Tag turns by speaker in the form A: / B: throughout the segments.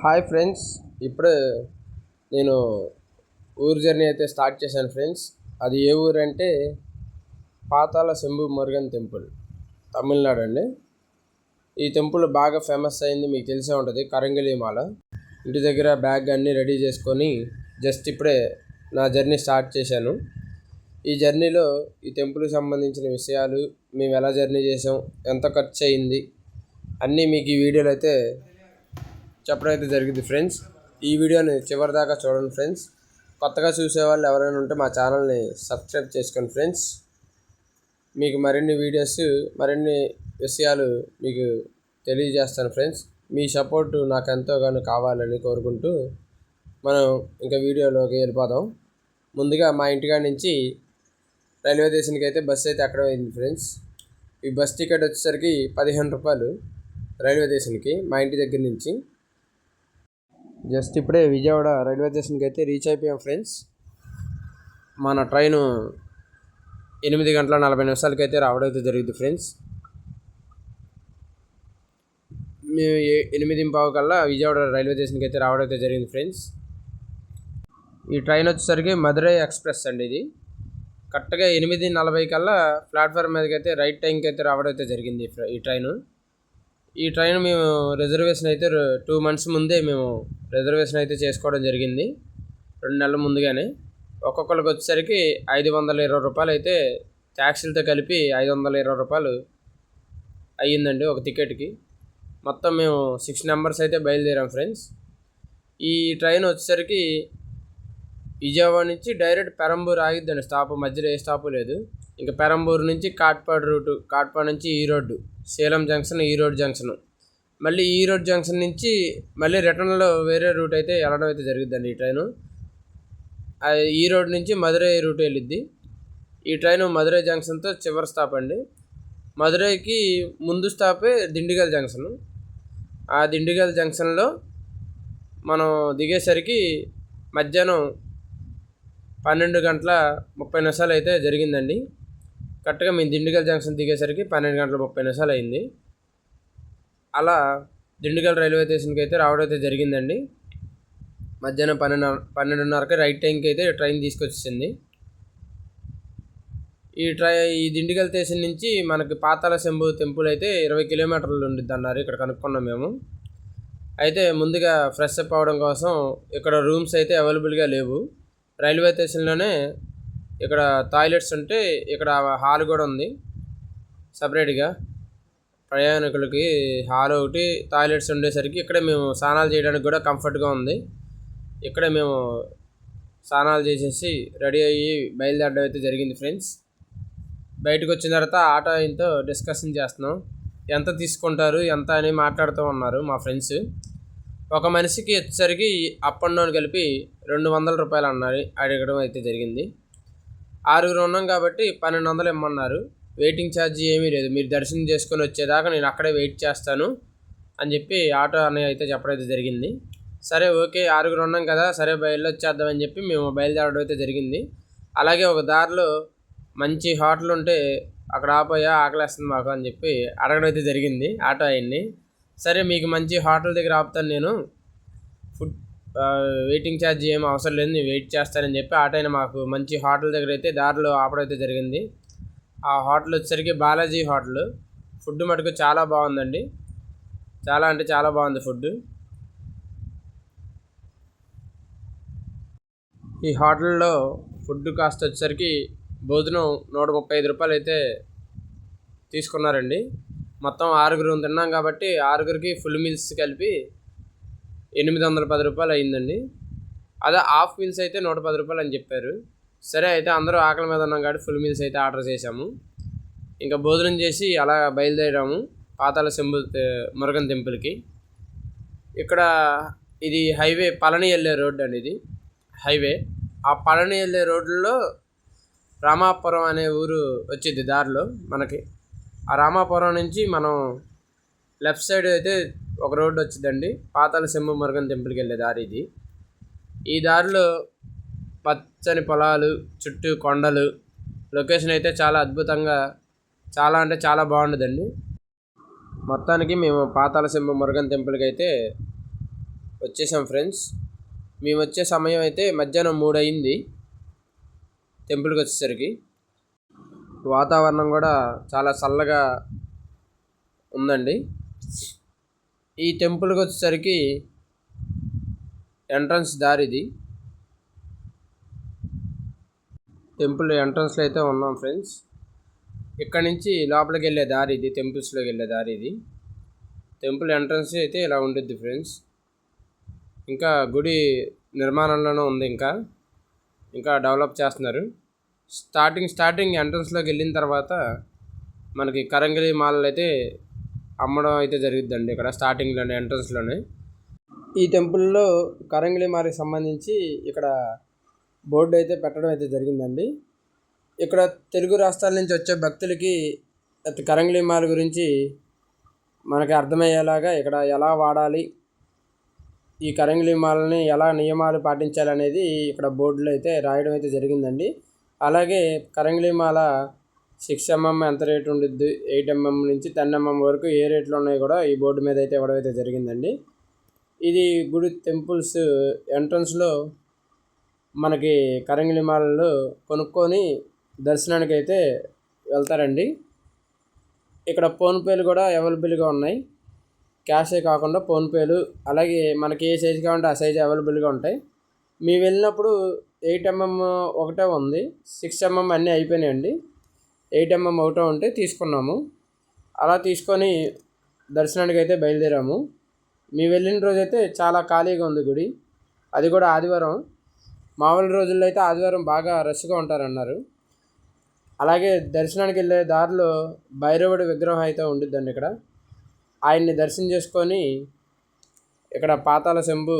A: Hi friends ఇప్పుడు నేను ఊరు జర్నీ అయితే స్టార్ట్ చేశాను ఫ్రెండ్స్. అది ఏ ఊరు అంటే పాతాల శంభు మురుగన్ టెంపుల్ తమిళనాడు అండి. ఈ టెంపుల్ బాగా ఫేమస్ అయింది మీకు తెలిసే ఉంటుంది కరంగిలిమాల ఇంటి దగ్గర బ్యాగ్ అన్నీ రెడీ చేసుకొని జస్ట్ ఇప్పుడే నా జర్నీ స్టార్ట్ చేశాను. ఈ జర్నీలో ఈ టెంపుల్కి సంబంధించిన విషయాలు మేము ఎలా జర్నీ చేసాం ఎంత ఖర్చు అయింది అన్నీ మీకు ఈ వీడియోలో అయితే చెప్పడం అయితే జరిగింది ఫ్రెండ్స్. ఈ వీడియోని చివరి దాకా చూడండి ఫ్రెండ్స్. కొత్తగా చూసే వాళ్ళు ఎవరైనా ఉంటే మా ఛానల్ని సబ్స్క్రైబ్ చేసుకోండి ఫ్రెండ్స్. మీకు మరిన్ని వీడియోస్ మరిన్ని విషయాలు మీకు తెలియజేస్తాను ఫ్రెండ్స్. మీ సపోర్ట్ నాకు ఎంతోగానో కావాలని కోరుకుంటూ మనం ఇంకా వీడియోలోకి వెళ్ళిపోదాం. ముందుగా మా ఇంటికాడ నుంచి రైల్వే స్టేషన్కి అయితే బస్సు అయితే అక్కడ అయింది ఫ్రెండ్స్. ఈ బస్ టికెట్ వచ్చేసరికి పదిహేను రూపాయలు రైల్వే స్టేషన్కి మా ఇంటి దగ్గర నుంచి. జస్ట్ ఇప్పుడే విజయవాడ రైల్వే స్టేషన్కి అయితే రీచ్ అయిపోయాం ఫ్రెండ్స్. మన ట్రైను ఎనిమిది గంటల నలభై నిమిషాలకి అయితే రావడం అయితే జరిగింది ఫ్రెండ్స్. మేము ఎనిమిది పావు కల్లా విజయవాడ రైల్వే స్టేషన్కి అయితే రావడం అయితే జరిగింది ఫ్రెండ్స్. ఈ ట్రైన్ వచ్చేసరికి మధురై ఎక్స్ప్రెస్ అండి ఇది. కరెక్ట్గా ఎనిమిది నలభై కల్లా ప్లాట్ఫామ్ మీదకి అయితే రైట్ టైంకి అయితే రావడం అయితే జరిగింది ఈ ట్రైను. ఈ ట్రైన్ మేము రిజర్వేషన్ అయితే టూ మంత్స్ ముందే మేము రిజర్వేషన్ అయితే చేసుకోవడం జరిగింది. రెండు నెలల ముందుగానే. ఒక్కొక్కరికి వచ్చేసరికి ఐదు వందల ఇరవై రూపాయలు అయితే ట్యాక్సీలతో కలిపి ఐదు వందల ఇరవై రూపాయలు అయ్యిందండి ఒక టికెట్కి. మొత్తం మేము సిక్స్ నెంబర్స్ అయితే బయలుదేరాం ఫ్రెండ్స్. ఈ ట్రైన్ వచ్చేసరికి విజయవాడ నుంచి డైరెక్ట్ పెరంబూర్ ఆగిద్దండి స్టాప్. మధ్యలో ఏ స్టాపు లేదు. ఇంకా పెరంబూర్ నుంచి కాట్పాడు రూటు కాట్పాడు నుంచి ఈ road. Salem junction Erode junction. మళ్ళీ ఈరోడ్ జంక్షన్ నుంచి మళ్ళీ రిటర్న్లో వేరే రూట్ అయితే వెళ్ళడం అయితే జరుగుద్దండి ఈ ట్రైను. ఆ ఈ రోడ్ నుంచి మధురై రూట్ వెళ్ళిద్ది. ఈ ట్రైన్ మధురై జంక్షన్తో చివరి స్టాప్ అండి. మధురైకి ముందు స్టాపే దిండిగల్ జంక్షన్. ఆ దిండిగల్ జంక్షన్లో మనం దిగేసరికి మధ్యాహ్నం పన్నెండు గంటల ముప్పై నిమిషాలు అయితే జరిగిందండి. కరెక్ట్గా మేము దిండుగల్ జంక్షన్ దిగేసరికి పన్నెండు గంటల ముప్పై నిమిషాలు అయింది. అలా దిండుగల్ రైల్వే స్టేషన్కి అయితే రావడం అయితే జరిగిందండి. మధ్యాహ్నం పన్నెండు పన్నెండున్నరకి రైట్ టైంకి అయితే ట్రైన్ తీసుకొచ్చింది. ఈ ట్రై ఈ దిండుగల్ స్టేషన్ నుంచి మనకి పాతాల శంభు టెంపుల్ అయితే ఇరవై కిలోమీటర్లు ఉండిద్ది అన్నారు. ఇక్కడ కనుక్కున్నాం మేము. అయితే ముందుగా ఫ్రెష్ అప్ అవ్వడం కోసం ఇక్కడ రూమ్స్ అయితే అవైలబుల్గా లేవు. రైల్వే స్టేషన్లోనే ఇక్కడ టాయిలెట్స్ ఉంటే ఇక్కడ హాల్ కూడా ఉంది. సపరేట్గా. ప్రయాణికులకి హాల్ ఒకటి టాయిలెట్స్ ఉండేసరికి ఇక్కడ మేము స్నానాలు చేయడానికి కూడా కంఫర్ట్గా ఉంది. ఇక్కడే మేము స్నానాలు చేసేసి రెడీ అయ్యి బయలుదేరడం అయితే జరిగింది ఫ్రెండ్స్. బయటకు వచ్చిన తర్వాత ఆటో ఆయనతో డిస్కషన్ చేస్తున్నాం. ఎంత తీసుకుంటారు ఎంత అని మాట్లాడుతూ ఉన్నారు మా ఫ్రెండ్స్. ఒక మనిషికి వచ్చేసరికి అప్ అండ్ డౌన్ కలిపి రెండు వందల రూపాయలు అన్నారు అడగడం అయితే జరిగింది. ఆరుగురు ఉన్నాం కాబట్టి పన్నెండు వందలు ఇమ్మన్నారు. వెయిటింగ్ ఛార్జ్ ఏమీ లేదు. మీరు దర్శనం చేసుకొని వచ్చేదాకా నేను అక్కడే వెయిట్ చేస్తాను అని చెప్పి ఆటో అన్నయ్య అయితే చెప్పడం అయితే జరిగింది. సరే ఓకే ఆరుగురు ఉన్నాం కదా సరే బయలుదేరొచ్చేద్దామని చెప్పి మేము బయలుదేరడం అయితే జరిగింది. అలాగే ఒక దారిలో మంచి హోటల్ ఉంటే అక్కడ ఆపోయా ఆకలేస్తుంది మాకు అని చెప్పి అడగడం అయితే జరిగింది ఆటో ఆయన్ని. సరే మీకు మంచి హోటల్ దగ్గర ఆపుతాను నేను. వెయిటింగ్ ఛార్జ్ ఏం అవసరం లేదు నేను వెయిట్ చేస్తానని చెప్పి ఆ టైం మాకు మంచి హోటల్ దగ్గర అయితే దారిలో ఆపడం అయితే జరిగింది. ఆ హోటల్ వచ్చేసరికి బాలాజీ హోటల్ ఫుడ్ మటుకు చాలా బాగుందండి. చాలా అంటే చాలా బాగుంది ఫుడ్ ఈ హోటల్లో ఫుడ్ కాస్ట్ వచ్చేసరికి భోజనం నూట ముప్పై ఐదు రూపాయలు అయితే తీసుకున్నారండి. మొత్తం ఆరుగురు తిన్నాం కాబట్టి ఆరుగురికి ఫుల్ మీల్స్ కలిపి ఎనిమిది వందల పది రూపాయలు అయిందండి. అదే హాఫ్ మీల్స్ అయితే నూట పది రూపాయలు అని చెప్పారు. సరే అయితే అందరూ ఆకలి మీద ఉన్నాం కాబట్టి ఫుల్ మీల్స్ అయితే ఆర్డర్ చేశాము. ఇంకా భోజనం చేసి అలా బయలుదేరాము పాతాల శంభు మురుగన్ టెంపుల్కి. ఇక్కడ ఇది హైవే పళని వెళ్ళే రోడ్డు అండి ఇది. హైవే. ఆ పళని వెళ్ళే రోడ్లో రామాపురం అనే ఊరు వచ్చేది దారిలో మనకి. ఆ రామాపురం నుంచి మనం లెఫ్ట్ సైడ్ అయితే ఒక రోడ్డు వచ్చిందండి. పాతాల సింహ మురుగన్ టెంపుల్కి వెళ్ళే దారి ఇది. ఈ దారిలో పచ్చని పొలాలు చుట్టూ కొండలు. లొకేషన్ అయితే చాలా అద్భుతంగా చాలా అంటే చాలా బాగుండదండి. మొత్తానికి మేము పాతాల సింహ మురుగన్ టెంపుల్కి అయితే వచ్చేసాం ఫ్రెండ్స్. మేము వచ్చే సమయం అయితే మధ్యాహ్నం మూడు అయింది టెంపుల్కి వచ్చేసరికి. వాతావరణం కూడా చాలా చల్లగా ఉందండి. ఈ టెంపుల్కి వచ్చేసరికి ఎంట్రన్స్ దారిది టెంపుల్ ఎంట్రన్స్లో అయితే ఉన్నాం ఫ్రెండ్స్. ఇక్కడ నుంచి లోపలికి వెళ్ళే దారి ఇది టెంపుల్స్లోకి వెళ్ళే దారి ఇది. టెంపుల్ ఎంట్రన్స్ అయితే ఇలా ఉంటుంది ఫ్రెండ్స్. ఇంకా గుడి నిర్మాణంలోనే ఉంది ఇంకా. ఇంకా డెవలప్ చేస్తున్నారు. స్టార్టింగ్ స్టార్టింగ్ ఎంట్రన్స్లోకి వెళ్ళిన తర్వాత మనకి కరంగిలి మాలలు అయితే అమ్మడం అయితే జరుగుద్దండి ఇక్కడ స్టార్టింగ్లోనే ఎంట్రన్స్లోనే. ఈ టెంపుల్లో కరంగిలి మారికి సంబంధించి ఇక్కడ బోర్డు అయితే పెట్టడం అయితే జరిగిందండి. ఇక్కడ తెలుగు రాష్ట్రాల నుంచి వచ్చే భక్తులకి కరంగిలి మాల గురించి మనకి అర్థమయ్యేలాగా ఇక్కడ ఎలా వాడాలి ఈ కరంగిలి మాలని ఎలా నియమాలు పాటించాలనేది ఇక్కడ బోర్డులో అయితే రాయడం అయితే జరిగిందండి. అలాగే కరంగిలి మాల సిక్స్ ఎంఎం ఎంత రేటు ఉండిద్ది? ఎయిట్ ఎంఎం నుంచి టెన్ ఎంఎం వరకు ఏ రేట్లో ఉన్నాయో కూడా ఈ బోర్డు మీద అయితే ఇవ్వడం అయితే జరిగిందండి. ఇది గుడి టెంపుల్స్ ఎంట్రన్స్లో మనకి కరంగిలి మాలలు కొనుక్కొని దర్శనానికి అయితే వెళ్తారండి. ఇక్కడ ఫోన్పేలు కూడా అవైలబుల్గా ఉన్నాయి. క్యాషే కాకుండా ఫోన్పేలు అలాగే మనకి ఏ సైజు కావాలంటే ఆ సైజు అవైలబుల్గా ఉంటాయి. మీ వెళ్ళినప్పుడు ఎయిట్ ఎంఎం ఒకటే ఉంది. సిక్స్ ఎంఎం అన్నీ అయిపోయినాయండి. ఎయిట్ ఎంఎం ఒకటే ఉంటే తీసుకున్నాము. అలా తీసుకొని దర్శనానికి అయితే బయలుదేరాము. మేము వెళ్ళిన రోజైతే చాలా ఖాళీగా ఉంది గుడి. అది కూడా ఆదివారం. మామూలు రోజుల్లో అయితే ఆదివారం బాగా రష్గా ఉంటారన్నారు. అలాగే దర్శనానికి వెళ్ళే దారిలో భైరవుడి విగ్రహం అయితే ఉండిద్దండి ఇక్కడ. ఆయన్ని దర్శనం చేసుకొని ఇక్కడ పాతాల శంభు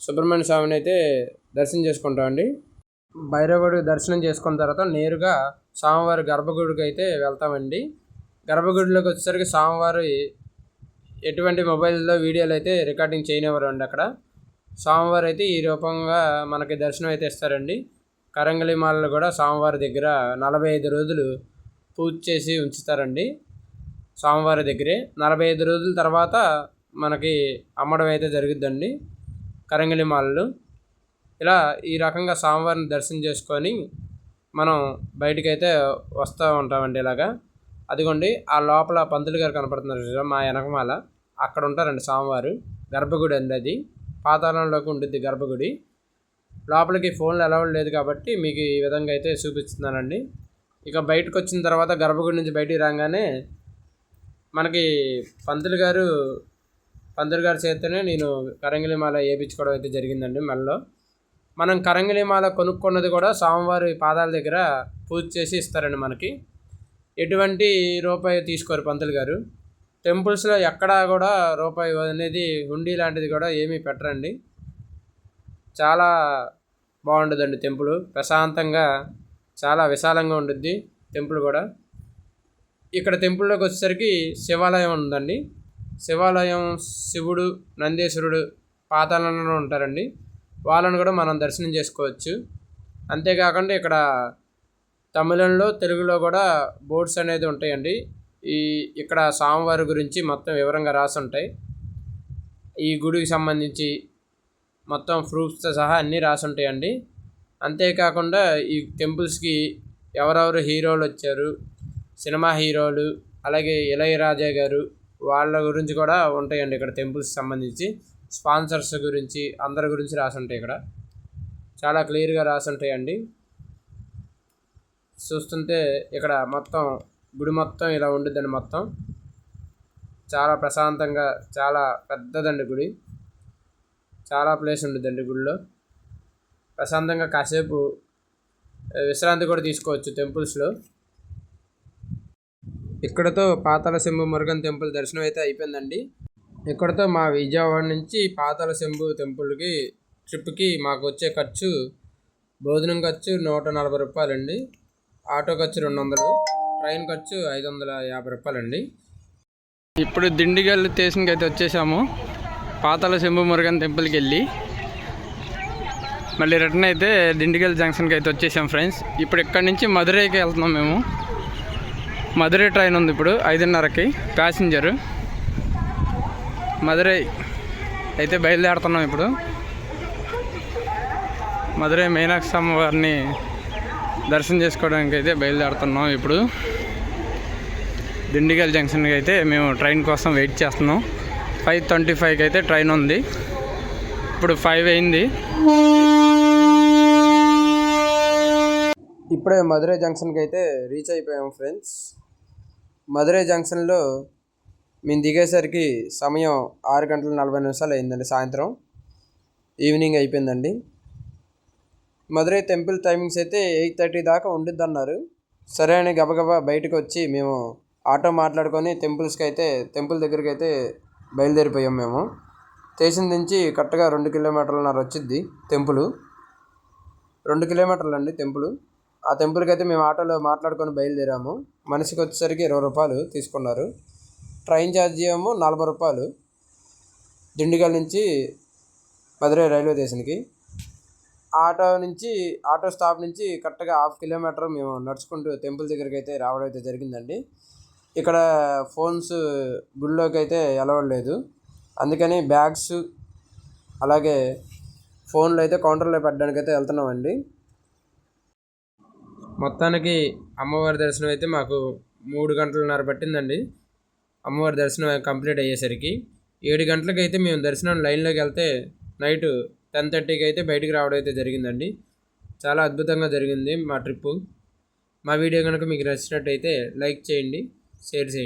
A: సుబ్రహ్మణ్య స్వామిని అయితే దర్శనం చేసుకుంటామండి. భైరవుడి దర్శనం చేసుకున్న తర్వాత నేరుగా స్వామివారి గర్భగుడికి అయితే వెళ్తామండి. గర్భగుడిలోకి వచ్చేసరికి స్వామివారి ఎటువంటి మొబైల్లో వీడియోలు అయితే రికార్డింగ్ చేయనివ్వరు అండి అక్కడ. స్వామివారు అయితే ఈ రూపంగా మనకి దర్శనం అయితే ఇస్తారండి. కరంగలి మాలలు కూడా స్వామివారి దగ్గర నలభై ఐదు రోజులు పూజ చేసి ఉంచుతారండి స్వామివారి దగ్గరే. నలభై ఐదు రోజుల తర్వాత మనకి అమ్మడం అయితే జరుగుద్దండి కరంగలి మాలలు. ఇలా ఈ రకంగా స్వామివారిని దర్శనం చేసుకొని మనం బయటకైతే వస్తూ ఉంటామండి ఇలాగా. అదిగోండి ఆ లోపల పంతులు గారు కనపడుతున్నారు చూసారా మా వెనకమాల అక్కడ ఉంటారండి స్వామివారు. గర్భగుడి అండి అది. పాతాళంలోకి ఉంటుంది గర్భగుడి. లోపలికి ఫోన్లు అలవాటు లేదు కాబట్టి మీకు ఈ విధంగా అయితే చూపిస్తున్నానండి. ఇక బయటకు వచ్చిన తర్వాత గర్భగుడి నుంచి బయటికి రాగానే మనకి పంతులు గారు పంతులు గారి చేతనే నేను కరంగిలి మాల వేయించుకోవడం అయితే జరిగిందండి మెల్లో. మనం కరంగిలి మాల కొనుక్కున్నది కూడా స్వామివారి పాదాల దగ్గర పూజ చేసి ఇస్తారండి మనకి. ఎటువంటి రూపాయి తీసుకోరు పంతులు గారు. టెంపుల్స్లో ఎక్కడా కూడా రూపాయి అనేది హుండీ లాంటిది కూడా ఏమీ పెట్టరండి. చాలా బాగుంటుందండి టెంపుల్. ప్రశాంతంగా చాలా విశాలంగా ఉంటుంది టెంపుల్ కూడా. ఇక్కడ టెంపుల్లోకి వచ్చేసరికి శివాలయం ఉందండి. శివాలయం శివుడు నందీశ్వరుడు పాతాళంలో ఉంటారండి. వాళ్ళని కూడా మనం దర్శనం చేసుకోవచ్చు. అంతేకాకుండా ఇక్కడ తమిళంలో తెలుగులో కూడా బోర్డ్స్ అనేది ఉంటాయండి. ఈ ఇక్కడ స్వామివారి గురించి మొత్తం వివరంగా రాసి ఉంటాయి. ఈ గుడికి సంబంధించి మొత్తం ప్రూఫ్స్తో సహా అన్నీ రాసి ఉంటాయండి. అంతేకాకుండా ఈ టెంపుల్స్కి ఎవరెవరు హీరోలు వచ్చారు సినిమా హీరోలు అలాగే ఇళయరాజా గారు వాళ్ళ గురించి కూడా ఉంటాయండి ఇక్కడ టెంపుల్స్ సంబంధించి. స్పాన్సర్స్ గురించి అందరి గురించి రాసి ఉంటాయి ఇక్కడ. చాలా క్లియర్గా రాసి ఉంటాయండి చూస్తుంటే ఇక్కడ మొత్తం గుడి మొత్తం ఇలా ఉండిద్దండి మొత్తం. చాలా ప్రశాంతంగా చాలా పెద్దదండి గుడి. చాలా ప్లేస్ ఉండిద్దండి గుడిలో. ప్రశాంతంగా కాసేపు విశ్రాంతి కూడా తీసుకోవచ్చు టెంపుల్స్లో. ఇక్కడతో పాతాల సింహ మురుగన్ టెంపుల్ దర్శనం అయితే అయిపోయిందండి. ఇక్కడతో మా విజయవాడ నుంచి పాతాల శంభు టెంపుల్కి ట్రిప్కి మాకు వచ్చే ఖర్చు భోజనం ఖర్చు నూట నలభై రూపాయలండి. ఆటో ఖర్చు రెండు వందలు ట్రైన్ ఖర్చు ఐదు వందల యాభై రూపాయలండి. ఇప్పుడు దిండిగల్ స్టేషన్కి అయితే వచ్చేసాము. పాతాల శంభు మురుగన్ టెంపుల్కి వెళ్ళి మళ్ళీ రిటర్న్ అయితే దిండిగల్ జంక్షన్కి అయితే వచ్చేసాం ఫ్రెండ్స్. ఇప్పుడు ఇక్కడ నుంచి మధురైకి వెళ్తున్నాం మేము. మధురై ట్రైన్ ఉంది ఇప్పుడు ఐదున్నరకి ప్యాసింజరు. మధురై
B: అయితే బయలుదేరుతున్నాం ఇప్పుడు. మధురై మీనాక్షి అమ్మవారిని దర్శనం చేసుకోవడానికి అయితే బయలుదేరుతున్నాం ఇప్పుడు. దిండిగల్ జంక్షన్కి అయితే మేము ట్రైన్ కోసం వెయిట్ చేస్తున్నాం. ఫైవ్ ట్వంటీ ఫైవ్కి అయితే ట్రైన్ ఉంది. ఇప్పుడు ఫైవ్ అయింది.
A: ఇప్పుడే మధురై జంక్షన్కి అయితే రీచ్ అయిపోయాము ఫ్రెండ్స్. మధురై జంక్షన్లో మేము దిగేసరికి సమయం ఆరు గంటల నలభై నిమిషాలు అయిందండి సాయంత్రం. ఈవినింగ్ అయిపోయిందండి. మధురై టెంపుల్ టైమింగ్స్ అయితే ఎయిట్ థర్టీ దాకా ఉండిద్ది అన్నారు సరే అని గబగబా బయటకు వచ్చి మేము ఆటో మాట్లాడుకొని టెంపుల్స్కి అయితే టెంపుల్ దగ్గరికి అయితే బయలుదేరిపోయాం మేము. స్టేషన్ నుంచి కరెక్ట్గా రెండు కిలోమీటర్లన్నర వచ్చిద్ది టెంపుల్. రెండు కిలోమీటర్లు అండి టెంపుల్. ఆ టెంపుల్కి అయితే మేము ఆటోలో మాట్లాడుకొని బయలుదేరాము. మనిషికి వచ్చేసరికి ఇరవై రూపాయలు తీసుకున్నారు. ట్రైన్ ఛార్జ్ ఏమో నలభై రూపాయలు. దిండుగల్ నుంచి మధురై రైల్వే స్టేషన్కి. ఆటో నుంచి ఆటో స్టాప్ నుంచి కరెక్ట్గా హాఫ్ కిలోమీటర్ మేము నడుచుకుంటూ టెంపుల్ దగ్గరికి అయితే రావడం అయితే జరిగిందండి. ఇక్కడ ఫోన్స్ గుళ్ళోకి అయితే ఎలవడలేదు అందుకని బ్యాగ్స్ అలాగే ఫోన్లు అయితే కౌంటర్లో పెట్టడానికి అయితే వెళ్తున్నామండి. మొత్తానికి అమ్మవారి దర్శనం అయితే మాకు మూడు గంటలన్నర పట్టిందండి. అమ్మవారి దర్శనం కంప్లీట్ అయ్యేసరికి ఏడు గంటలకు అయితే మేము దర్శనం లైన్లోకి వెళ్తే నైట్ టెన్ థర్టీకి అయితే బయటికి రావడం అయితే జరిగిందండి. చాలా అద్భుతంగా జరిగింది మా ట్రిప్పు. మా వీడియో కనుక మీకు నచ్చినట్టయితే లైక్ చేయండి షేర్ చేయండి.